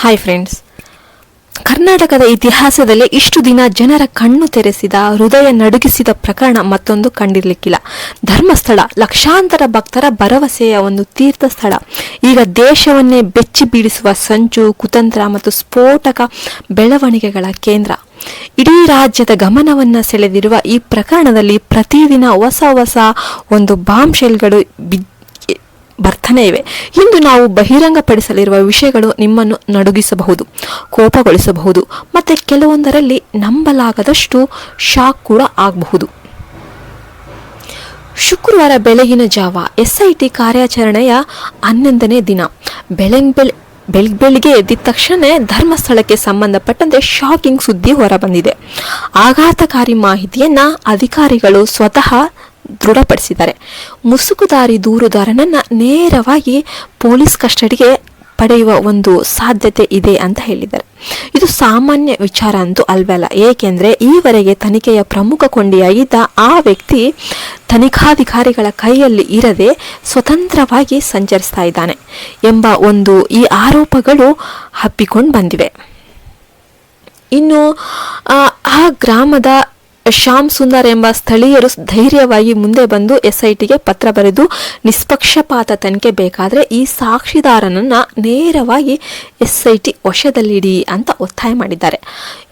Hi friends ಕರ್ನಾಟಕದ ಇತಿಹಾಸದಲ್ಲಿ ಇಷ್ಟು ದಿನ ಜನರ ಕಣ್ಣು ತೆರೆಸಿದ, ಹೃದಯ ನಡುಗಿಸಿದ ಪ್ರಕರಣ ಮತ್ತೊಂದು ಕಂಡಿರಲಿಕ್ಕಿಲ್ಲ. ಧರ್ಮಸ್ಥಳ, ಲಕ್ಷಾಂತರ ಭಕ್ತರ ಭರವಸೆಯ ಒಂದು ತೀರ್ಥ ಸ್ಥಳ ಈಗ ದೇಶವನ್ನೇ ಬೆಚ್ಚಿ ಬೀಳಿಸುವ ಸಂಚು, ಕುತಂತ್ರ ಮತ್ತು ಸ್ಫೋಟಕ ಬೆಳವಣಿಗೆಗಳ ಕೇಂದ್ರ. ಇಡೀ ರಾಜ್ಯದ ಗಮನವನ್ನ ಸೆಳೆದಿರುವ ಈ ಪ್ರಕರಣದಲ್ಲಿ ಪ್ರತಿದಿನ ಹೊಸ ಹೊಸ ಒಂದು ಬಾಂಬ್ ಶೆಲ್ಗಳು ಬಿದ್ದ ಬರ್ತಾನೆ ಇವೆ. ಇಂದು ನಾವು ಬಹಿರಂಗಪಡಿಸಲಿರುವ ವಿಷಯಗಳು ನಿಮ್ಮನ್ನು ನಡುಗಿಸಬಹುದು, ಕೋಪಗೊಳಿಸಬಹುದು, ಮತ್ತೆ ಕೆಲವೊಂದರಲ್ಲಿ ನಂಬಲಾಗದಷ್ಟು ಶಾಕ್ ಕೂಡ ಆಗಬಹುದು. ಶುಕ್ರವಾರ ಬೆಳಗಿನ ಜಾವ ಎಸ್ಐಟಿ ಕಾರ್ಯಾಚರಣೆಯ ಹನ್ನೊಂದನೇ ದಿನ. ಬೆಳಗ್ ಬೆಳ ಬೆಳಗ್ ಬೆಳಿಗ್ಗೆ ಎದ್ದಿದ ತಕ್ಷಣ ಧರ್ಮಸ್ಥಳಕ್ಕೆ ಸಂಬಂಧಪಟ್ಟಂತೆ ಶಾಕಿಂಗ್ ಸುದ್ದಿ ಹೊರಬಂದಿದೆ. ಆಘಾತಕಾರಿ ಮಾಹಿತಿಯನ್ನ ಅಧಿಕಾರಿಗಳು ಸ್ವತಃ ದೃಢಪಡಿಸಿದ್ದಾರೆ. ಮುಸುಕುದಾರಿ ದೂರುದಾರನನ್ನ ನೇರವಾಗಿ ಪೊಲೀಸ್ ಕಸ್ಟಡಿಗೆ ಪಡೆಯುವ ಒಂದು ಸಾಧ್ಯತೆ ಇದೆ ಅಂತ ಹೇಳಿದ್ದಾರೆ. ಇದು ಸಾಮಾನ್ಯ ವಿಚಾರ ಅಂತೂ ಅಲ್ವಲ್ಲ. ಏಕೆಂದರೆ ಈವರೆಗೆ ತನಿಖೆಯ ಪ್ರಮುಖ ಕೊಂಡಿಯಾಗಿದ್ದ ಆ ವ್ಯಕ್ತಿ ತನಿಖಾಧಿಕಾರಿಗಳ ಕೈಯಲ್ಲಿ ಇರದೆ ಸ್ವತಂತ್ರವಾಗಿ ಸಂಚರಿಸ್ತಾ ಇದ್ದಾನೆ ಎಂಬ ಒಂದು ಈ ಆರೋಪಗಳು ಹಬ್ಬಿಕೊಂಡು ಬಂದಿವೆ. ಇನ್ನು ಆ, ಗ್ರಾಮದ ಶ್ಯಾಮ್ ಸುಂದರ್ ಎಂಬ ಸ್ಥಳೀಯರು ಧೈರ್ಯವಾಗಿ ಮುಂದೆ ಬಂದು ಎಸ್ಐಟಿಗೆ ಪತ್ರ ಬರೆದು ನಿಷ್ಪಕ್ಷಪಾತ ತನಿಖೆ ಬೇಕಾದರೆ ಈ ಸಾಕ್ಷಿದಾರನನ್ನ ನೇರವಾಗಿ ಎಸ್ಐಟಿ ವಶದಲ್ಲಿಡಿ ಅಂತ ಒತ್ತಾಯ ಮಾಡಿದ್ದಾರೆ.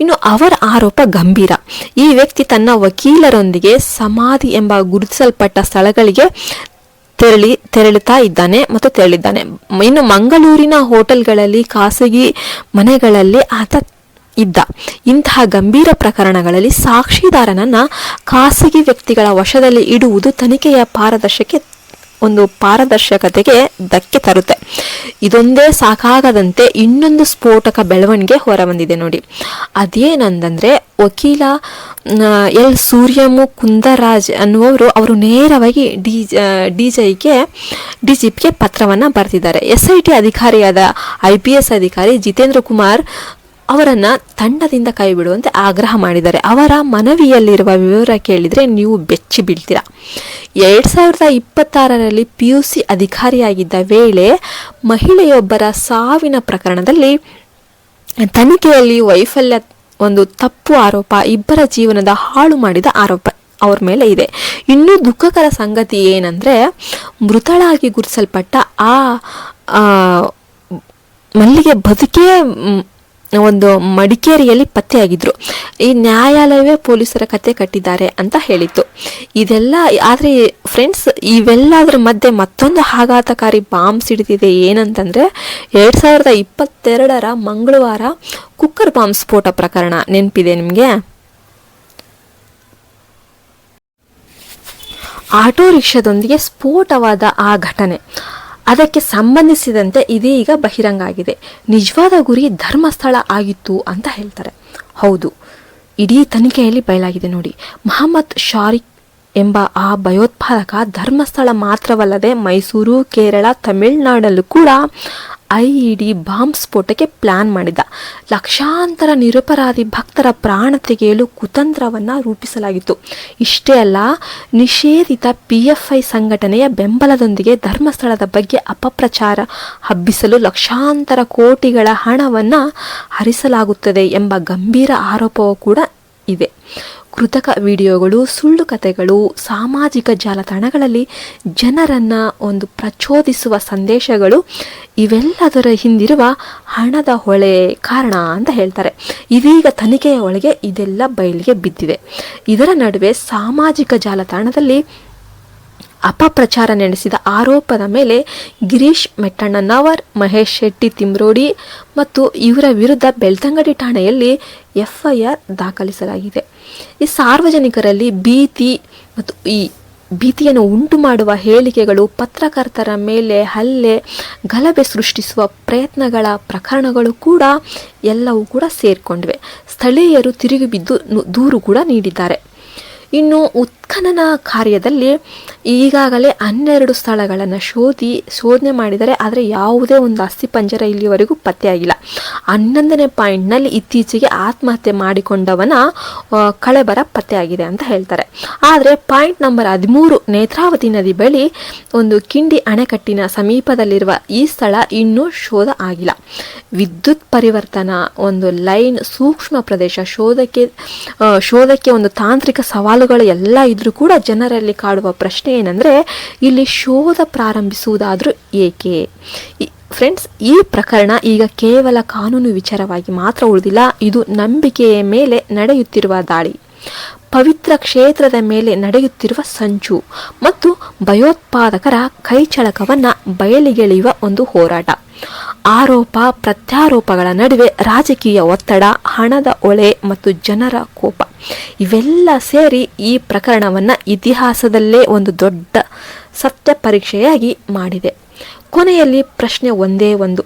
ಇನ್ನು ಅವರ ಆರೋಪ ಗಂಭೀರ. ಈ ವ್ಯಕ್ತಿ ತನ್ನ ವಕೀಲರೊಂದಿಗೆ ಸಮಾಧಿ ಎಂಬ ಗುರುತಿಸಲ್ಪಟ್ಟ ಸ್ಥಳಗಳಿಗೆ ತೆರಳಿ, ತೆರಳುತ್ತಾ ಇದ್ದಾನೆ ಮತ್ತು ತೆರಳಿದ್ದಾನೆ. ಇನ್ನು ಮಂಗಳೂರಿನ ಹೋಟೆಲ್ಗಳಲ್ಲಿ ಖಾಸಗಿ ಮನೆಗಳಲ್ಲಿ ಆತ ಇದ್ದ. ಇಂತಹ ಗಂಭೀರ ಪ್ರಕರಣಗಳಲ್ಲಿ ಸಾಕ್ಷಿದಾರನನ್ನ ಖಾಸಗಿ ವ್ಯಕ್ತಿಗಳ ವಶದಲ್ಲಿ ಇಡುವುದು ತನಿಖೆಯ ಪಾರದರ್ಶಕ್ಕೆ ಒಂದು ಪಾರದರ್ಶಕತೆಗೆ ಧಕ್ಕೆ ತರುತ್ತೆ. ಇದೊಂದೇ ಸಾಕಾಗದಂತೆ ಇನ್ನೊಂದು ಸ್ಫೋಟಕ ಬೆಳವಣಿಗೆ ಹೊರಬಂದಿದೆ ನೋಡಿ. ಅದೇನಂದ್ರೆ ವಕೀಲ ಎಲ್ ಸೂರ್ಯಮು ಕುಂದರಾಜ್ ಅನ್ನುವರು ಅವರು ನೇರವಾಗಿ ಡಿ ಡಿ ಜೈಗೆ ಡಿ ಜಿ ಪಿಗೆ ಪತ್ರವನ್ನು ಬರೆದಿದ್ದಾರೆ ಎಸ್ ಐ ಟಿ ಅಧಿಕಾರಿಯಾದ ಐ ಪಿ ಎಸ್ ಅಧಿಕಾರಿ ಜಿತೇಂದ್ರ ಕುಮಾರ್ ಅವರನ್ನ ತಂಡದಿಂದ ಕೈ ಬಿಡುವಂತೆ ಆಗ್ರಹ ಮಾಡಿದ್ದಾರೆ. ಅವರ ಮನವಿಯಲ್ಲಿರುವ ವಿವರ ಕೇಳಿದರೆ ನೀವು ಬೆಚ್ಚಿ ಬೀಳ್ತೀರಾ. ಎರಡು ಸಾವಿರದ ಇಪ್ಪತ್ತಾರರಲ್ಲಿ ಪಿ ಯು ಸಿ ಅಧಿಕಾರಿಯಾಗಿದ್ದ ವೇಳೆ ಮಹಿಳೆಯೊಬ್ಬರ ಸಾವಿನ ಪ್ರಕರಣದಲ್ಲಿ ತನಿಖೆಯಲ್ಲಿ ವೈಫಲ್ಯ ಒಂದು ತಪ್ಪು ಆರೋಪ, ಇಬ್ಬರ ಜೀವನದ ಹಾಳು ಮಾಡಿದ ಆರೋಪ ಅವ್ರ ಮೇಲೆ ಇದೆ. ಇನ್ನೂ ದುಃಖಕರ ಸಂಗತಿ ಏನಂದರೆ ಮೃತಳಾಗಿ ಗುರುತಿಸಲ್ಪಟ್ಟ ಆ, ಮಲ್ಲಿಗೆ ಬದುಕೇ ಒಂದು ಮಡಿಕೇರಿಯಲ್ಲಿ ಪತ್ತೆಯಾಗಿದ್ರು. ಈ ನ್ಯಾಯಾಲಯವೇ ಪೊಲೀಸರ ಕತೆ ಕಟ್ಟಿದ್ದಾರೆ ಅಂತ ಹೇಳಿತ್ತು. ಇದೆಲ್ಲ, ಆದರೆ ಫ್ರೆಂಡ್ಸ್ ಇವೆಲ್ಲದರ ಮಧ್ಯೆ ಮತ್ತೊಂದು ಆಘಾತಕಾರಿ ಬಾಂಬ್ ಸಿಡಿದಿದೆ ಏನಂತಂದ್ರೆ, ಎರಡ್ ಸಾವಿರದ ಇಪ್ಪತ್ತೆರಡರ ಮಂಗಳವಾರ ಕುಕ್ಕರ್ ಬಾಂಬ್ ಸ್ಫೋಟ ಪ್ರಕರಣ ನೆನಪಿದೆ ನಿಮಗೆ? ಆಟೋ ರಿಕ್ಷಾದೊಂದಿಗೆ ಸ್ಫೋಟವಾದ ಆ ಘಟನೆ. ಅದಕ್ಕೆ ಸಂಬಂಧಿಸಿದಂತೆ ಇದೀಗ ಬಹಿರಂಗ ಆಗಿದೆ. ನಿಜವಾದ ಗುರಿ ಧರ್ಮಸ್ಥಳ ಆಗಿತ್ತು ಅಂತ ಹೇಳ್ತಾರೆ. ಹೌದು, ಇಡೀ ತನಿಖೆಯಲ್ಲಿ ಬಯಲಾಗಿದೆ ನೋಡಿ. ಮಹಮ್ಮದ್ ಶಾರಿಕ್ ಎಂಬ ಆ ಭಯೋತ್ಪಾದಕ ಧರ್ಮಸ್ಥಳ ಮಾತ್ರವಲ್ಲದೆ ಮೈಸೂರು, ಕೇರಳ, ತಮಿಳುನಾಡಲ್ಲೂ ಕೂಡ ಐ ಇ ಡಿ ಬಾಂಬ್ ಸ್ಫೋಟಕ್ಕೆ ಪ್ಲಾನ್ ಮಾಡಿದ ಲಕ್ಷಾಂತರ ನಿರಪರಾಧಿ ಭಕ್ತರ ಪ್ರಾಣ ತೆಗೆಯಲು ಕುತಂತ್ರವನ್ನ ರೂಪಿಸಲಾಗಿತ್ತು. ಇಷ್ಟೇ ಅಲ್ಲ, ನಿಷೇಧಿತ ಪಿ ಎಫ್ ಐ ಸಂಘಟನೆಯ ಬೆಂಬಲದೊಂದಿಗೆ ಧರ್ಮಸ್ಥಳದ ಬಗ್ಗೆ ಅಪಪ್ರಚಾರ ಹಬ್ಬಿಸಲು ಲಕ್ಷಾಂತರ ಕೋಟಿಗಳ ಹಣವನ್ನ ಹರಿಸಲಾಗುತ್ತದೆ ಎಂಬ ಗಂಭೀರ ಆರೋಪವೂ ಕೂಡ ಇದೆ. ಕೃತಕ ವಿಡಿಯೋಗಳು, ಸುಳ್ಳು ಕಥೆಗಳು ಸಾಮಾಜಿಕ ಜಾಲತಾಣಗಳಲ್ಲಿ ಜನರನ್ನ ಒಂದು ಪ್ರಚೋದಿಸುವ ಸಂದೇಶಗಳು, ಇವೆಲ್ಲದರ ಹಿಂದಿರುವ ಹಣದ ಹೊಳೆ ಕಾರಣ ಅಂತ ಹೇಳ್ತಾರೆ. ಇದೀಗ ತನಿಖೆಯ ಒಳಗೆ ಇದೆಲ್ಲ ಬಯಲಿಗೆ ಬಿದ್ದಿದೆ. ಇದರ ನಡುವೆ ಸಾಮಾಜಿಕ ಜಾಲತಾಣದಲ್ಲಿ ಅಪಪ್ರಚಾರ ನಡೆಸಿದ ಆರೋಪದ ಮೇಲೆ ಗಿರೀಶ್ ಮೆಟ್ಟಣ್ಣನವರ್ ಮಹೇಶ್ ಶೆಟ್ಟಿ ತಿಮ್ರೋಡಿ ಮತ್ತು ಇವರ ವಿರುದ್ಧ ಬೆಳ್ತಂಗಡಿ ಠಾಣೆಯಲ್ಲಿ ಎಫ್ಐಆರ್ ದಾಖಲಿಸಲಾಗಿದೆ. ಈ ಸಾರ್ವಜನಿಕರಲ್ಲಿ ಭೀತಿ ಮತ್ತು ಈ ಭೀತಿಯನ್ನು ಉಂಟು ಮಾಡುವ ಹೇಳಿಕೆಗಳು ಪತ್ರಕರ್ತರ ಮೇಲೆ ಹಲ್ಲೆ, ಗಲಭೆ ಸೃಷ್ಟಿಸುವ ಪ್ರಯತ್ನಗಳ ಪ್ರಕರಣಗಳು ಕೂಡ ಎಲ್ಲವೂ ಕೂಡ ಸೇರಿಕೊಂಡಿವೆ. ಸ್ಥಳೀಯರು ತಿರುಗಿ ಬಿದ್ದು ದೂರು ಕೂಡ ನೀಡಿದ್ದಾರೆ. ಇನ್ನು ಉತ್ಖನನ ಕಾರ್ಯದಲ್ಲಿ ಈಗಾಗಲೇ ಹನ್ನೆರಡು ಸ್ಥಳಗಳನ್ನು ಶೋಧಿ, ಶೋಧನೆ ಮಾಡಿದರೆ ಆದರೆ ಯಾವುದೇ ಒಂದು ಅಸ್ಥಿಪಂಜರ ಇಲ್ಲಿವರೆಗೂ ಪತ್ತೆಯಾಗಿಲ್ಲ. ಹನ್ನೊಂದನೇ ಪಾಯಿಂಟ್ನಲ್ಲಿ ಇತ್ತೀಚೆಗೆ ಆತ್ಮಹತ್ಯೆ ಮಾಡಿಕೊಂಡವನ ಕಳೆಬರ ಪತ್ತೆಯಾಗಿದೆ ಅಂತ ಹೇಳ್ತಾರೆ. ಆದರೆ ಪಾಯಿಂಟ್ ನಂಬರ್ ಹದಿಮೂರು ನೇತ್ರಾವತಿ ನದಿ ಬಳಿ ಒಂದು ಕಿಂಡಿ ಅಣೆಕಟ್ಟಿನ ಸಮೀಪದಲ್ಲಿರುವ ಈ ಸ್ಥಳ ಇನ್ನೂ ಶೋಧ ಆಗಿಲ್ಲ. ವಿದ್ಯುತ್ ಪರಿವರ್ತನಾ ಒಂದು ಲೈನ್ ಸೂಕ್ಷ್ಮ ಪ್ರದೇಶ, ಶೋಧಕ್ಕೆ ಶೋಧಕ್ಕೆ ಒಂದು ತಾಂತ್ರಿಕ ಸವಾಲುಗಳು ಎಲ್ಲ ಇದ್ರೂ ಕೂಡ ಜನರಲ್ಲಿ ಕಾಡುವ ಪ್ರಶ್ನೆ ಏನಂದ್ರೆ, ಇಲ್ಲಿ ಶೋಧ ಪ್ರಾರಂಭಿಸುವುದಾದರೂ ಏಕೆ? ಫ್ರೆಂಡ್ಸ್ ಈ ಪ್ರಕರಣ ಈಗ ಕೇವಲ ಕಾನೂನು ವಿಚಾರವಾಗಿ ಮಾತ್ರ ಉಳಿದಿಲ್ಲ, ಇದು ನಂಬಿಕೆಯ ಮೇಲೆ ನಡೆಯುತ್ತಿರುವ ದಾಳಿ. ಪವಿತ್ರ ಕ್ಷೇತ್ರದ ಮೇಲೆ ನಡೆಯುತ್ತಿರುವ ಸಂಚು ಮತ್ತು ಭಯೋತ್ಪಾದಕರ ಕೈಚಳಕವನ್ನ ಬಯಲಿಗೆಳೆಯುವ ಒಂದು ಹೋರಾಟ. ಆರೋಪ, ಪ್ರತ್ಯಾರೋಪಗಳ ನಡುವೆ ರಾಜಕೀಯ ಒತ್ತಡ, ಹಣದ ಒಳೆ ಮತ್ತು ಜನರ ಕೋಪ. ಇವೆಲ್ಲ ಸೇರಿ ಈ ಪ್ರಕರಣವನ್ನ ಇತಿಹಾಸದಲ್ಲೇ ಒಂದು ದೊಡ್ಡ ಸತ್ಯ ಪರೀಕ್ಷೆಯಾಗಿ ಮಾಡಿದೆ. ಕೊನೆಯಲ್ಲಿ ಪ್ರಶ್ನೆ ಒಂದೇ ಒಂದು.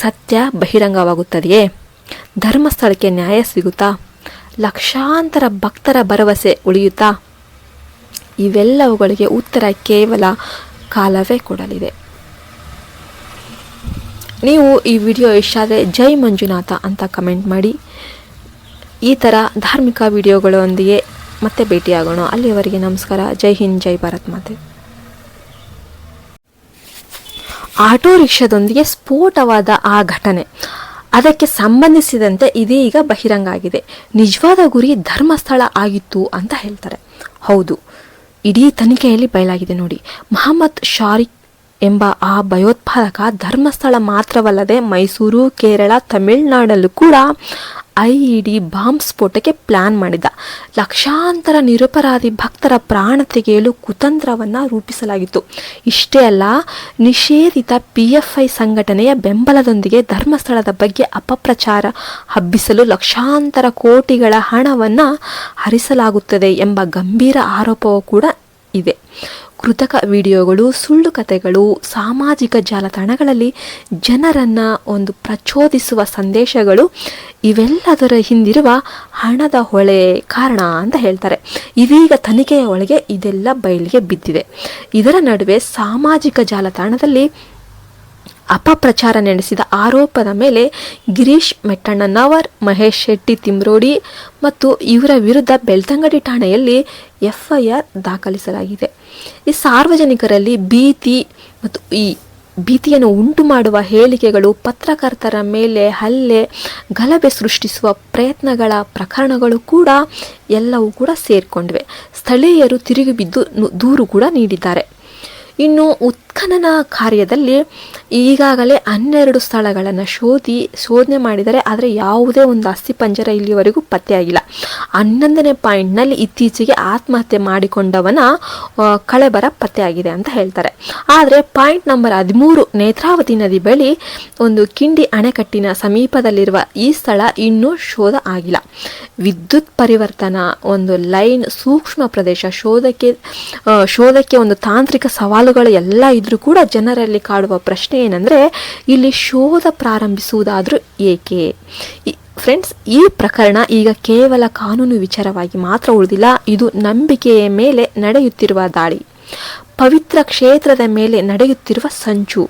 ಸತ್ಯ ಬಹಿರಂಗವಾಗುತ್ತದೆಯೇ? ಧರ್ಮಸ್ಥಳಕ್ಕೆ ನ್ಯಾಯ ಸಿಗುತ್ತಾ? ಲಕ್ಷಾಂತರ ಭಕ್ತರ ಭರವಸೆ ಉಳಿಯುತ್ತಾ? ಇವೆಲ್ಲವುಗಳಿಗೆ ಉತ್ತರ ಕೇವಲ ಕಾಲವೇ ಕೊಡಲಿದೆ. ನೀವು ಈ ವಿಡಿಯೋ ಇಷ್ಟ ಜೈ ಮಂಜುನಾಥ ಅಂತ ಕಮೆಂಟ್ ಮಾಡಿ. ಈ ಥರ ಧಾರ್ಮಿಕ ವಿಡಿಯೋಗಳೊಂದಿಗೆ ಮತ್ತೆ ಭೇಟಿಯಾಗೋಣ. ಅಲ್ಲಿಯವರೆಗೆ ನಮಸ್ಕಾರ. ಜೈ ಹಿಂದ್, ಜೈ ಭಾರತ್ ಮಾತೆ. ಆಟೋ ರಿಕ್ಷಾದೊಂದಿಗೆ ಸ್ಫೋಟವಾದ ಆ ಘಟನೆ. ಅದಕ್ಕೆ ಸಂಬಂಧಿಸಿದಂತೆ ಇದೀಗ ಬಹಿರಂಗ ಆಗಿದೆ ನಿಜವಾದ ಗುರಿ ಧರ್ಮಸ್ಥಳ ಆಗಿತ್ತು ಅಂತ ಹೇಳ್ತಾರೆ. ಹೌದು, ಇಡೀ ತನಿಖೆಯಲ್ಲಿ ಬಯಲಾಗಿದೆ ನೋಡಿ. ಮಹಮ್ಮದ್ ಶಾರಿಕ್ ಎಂಬ ಆ ಭಯೋತ್ಪಾದಕ ಧರ್ಮಸ್ಥಳ ಮಾತ್ರವಲ್ಲದೆ ಮೈಸೂರು, ಕೇರಳ, ತಮಿಳುನಾಡಲ್ಲೂ ಕೂಡ ಐ ಇ ಡಿ ಬಾಂಬ್ ಸ್ಫೋಟಕ್ಕೆ ಪ್ಲಾನ್ ಮಾಡಿದ ಲಕ್ಷಾಂತರ ನಿರಪರಾಧಿ ಭಕ್ತರ ಪ್ರಾಣ ತೆಗೆಯಲು ಕುತಂತ್ರವನ್ನು ರೂಪಿಸಲಾಗಿತ್ತು. ಇಷ್ಟೇ ಅಲ್ಲ, ನಿಷೇಧಿತ ಪಿ ಎಫ್ ಐ ಸಂಘಟನೆಯ ಬೆಂಬಲದೊಂದಿಗೆ ಧರ್ಮಸ್ಥಳದ ಬಗ್ಗೆ ಅಪಪ್ರಚಾರ ಹಬ್ಬಿಸಲು ಲಕ್ಷಾಂತರ ಕೋಟಿಗಳ ಹಣವನ್ನು ಹರಿಸಲಾಗುತ್ತದೆ ಎಂಬ ಗಂಭೀರ ಆರೋಪವೂ ಕೂಡ ಇದೆ. ಕೃತಕ ವಿಡಿಯೋಗಳು, ಸುಳ್ಳು ಕಥೆಗಳು ಸಾಮಾಜಿಕ ಜಾಲತಾಣಗಳಲ್ಲಿ ಜನರನ್ನ ಒಂದು ಪ್ರಚೋದಿಸುವ ಸಂದೇಶಗಳು, ಇವೆಲ್ಲದರ ಹಿಂದಿರುವ ಹಣದ ಹೊಳೆ ಕಾರಣ ಅಂತ ಹೇಳ್ತಾರೆ. ಇದೀಗ ತನಿಖೆಯ ಒಳಗೆ ಇದೆಲ್ಲ ಬಯಲಿಗೆ ಬಿದ್ದಿದೆ. ಇದರ ನಡುವೆ ಸಾಮಾಜಿಕ ಜಾಲತಾಣದಲ್ಲಿ ಅಪಪ್ರಚಾರ ನಡೆಸಿದ ಆರೋಪದ ಮೇಲೆ ಗಿರೀಶ್ ಮೆಟ್ಟಣ್ಣನವರ್, ಮಹೇಶ್ ಶೆಟ್ಟಿ ತಿಮ್ರೋಡಿ ಮತ್ತು ಇವರ ವಿರುದ್ಧ ಬೆಳ್ತಂಗಡಿ ಠಾಣೆಯಲ್ಲಿ ಎಫ್ಐಆರ್ ದಾಖಲಿಸಲಾಗಿದೆ. ಈ ಸಾರ್ವಜನಿಕರಲ್ಲಿ ಭೀತಿ ಮತ್ತು ಈ ಭೀತಿಯನ್ನು ಉಂಟು ಮಾಡುವ ಹೇಳಿಕೆಗಳು ಪತ್ರಕರ್ತರ ಮೇಲೆ ಹಲ್ಲೆ, ಗಲಭೆ ಸೃಷ್ಟಿಸುವ ಪ್ರಯತ್ನಗಳ ಪ್ರಕರಣಗಳು ಕೂಡ ಎಲ್ಲವೂ ಕೂಡ ಸೇರಿಕೊಂಡಿವೆ. ಸ್ಥಳೀಯರು ತಿರುಗಿ ಬಿದ್ದು ದೂರು ಕೂಡ ನೀಡಿದ್ದಾರೆ. ಇನ್ನು ಉತ್ಖನನ ಕಾರ್ಯದಲ್ಲಿ ಈಗಾಗಲೇ ಹನ್ನೆರಡು ಸ್ಥಳಗಳನ್ನು ಶೋಧಿ, ಶೋಧನೆ ಮಾಡಿದರೆ ಆದರೆ ಯಾವುದೇ ಒಂದು ಅಸ್ಥಿಪಂಜರ ಇಲ್ಲಿಯವರೆಗೂ ಪತ್ತೆಯಾಗಿಲ್ಲ ಹನ್ನೊಂದನೇ ಪಾಯಿಂಟ್ನಲ್ಲಿ ಇತ್ತೀಚೆಗೆ ಆತ್ಮಹತ್ಯೆ ಮಾಡಿಕೊಂಡವನ ಕಳೆಬರ ಪತ್ತೆಯಾಗಿದೆ ಅಂತ ಹೇಳ್ತಾರೆ. ಆದರೆ ಪಾಯಿಂಟ್ ನಂಬರ್ ಹದಿಮೂರು ನೇತ್ರಾವತಿ ನದಿ ಬಳಿ ಒಂದು ಕಿಂಡಿ ಅಣೆಕಟ್ಟಿನ ಸಮೀಪದಲ್ಲಿರುವ ಈ ಸ್ಥಳ ಇನ್ನೂ ಶೋಧ ಆಗಿಲ್ಲ. ವಿದ್ಯುತ್ ಪರಿವರ್ತನಾ ಒಂದು ಲೈನ್ ಸೂಕ್ಷ್ಮ ಪ್ರದೇಶ ಶೋಧಕ್ಕೆ ಶೋಧಕ್ಕೆ ಒಂದು ತಾಂತ್ರಿಕ ಸವಾಲುಗಳು ಎಲ್ಲ ಇದ್ರೂ ಕೂಡ ಜನರಲ್ಲಿ ಕಾಡುವ ಪ್ರಶ್ನೆ ಏನಂದ್ರೆ, ಇಲ್ಲಿ ಶೋಧ ಪ್ರಾರಂಭಿಸುವುದಾದ್ರೂ ಏಕೆ? ಫ್ರೆಂಡ್ಸ್ ಈ ಪ್ರಕರಣ ಈಗ ಕೇವಲ ಕಾನೂನು ವಿಚಾರವಾಗಿ ಮಾತ್ರ ಉಳಿದಿಲ್ಲ, ಇದು ನಂಬಿಕೆಯ ಮೇಲೆ ನಡೆಯುತ್ತಿರುವ ದಾಳಿ. ಪವಿತ್ರ ಕ್ಷೇತ್ರದ ಮೇಲೆ ನಡೆಯುತ್ತಿರುವ ಸಂಚು.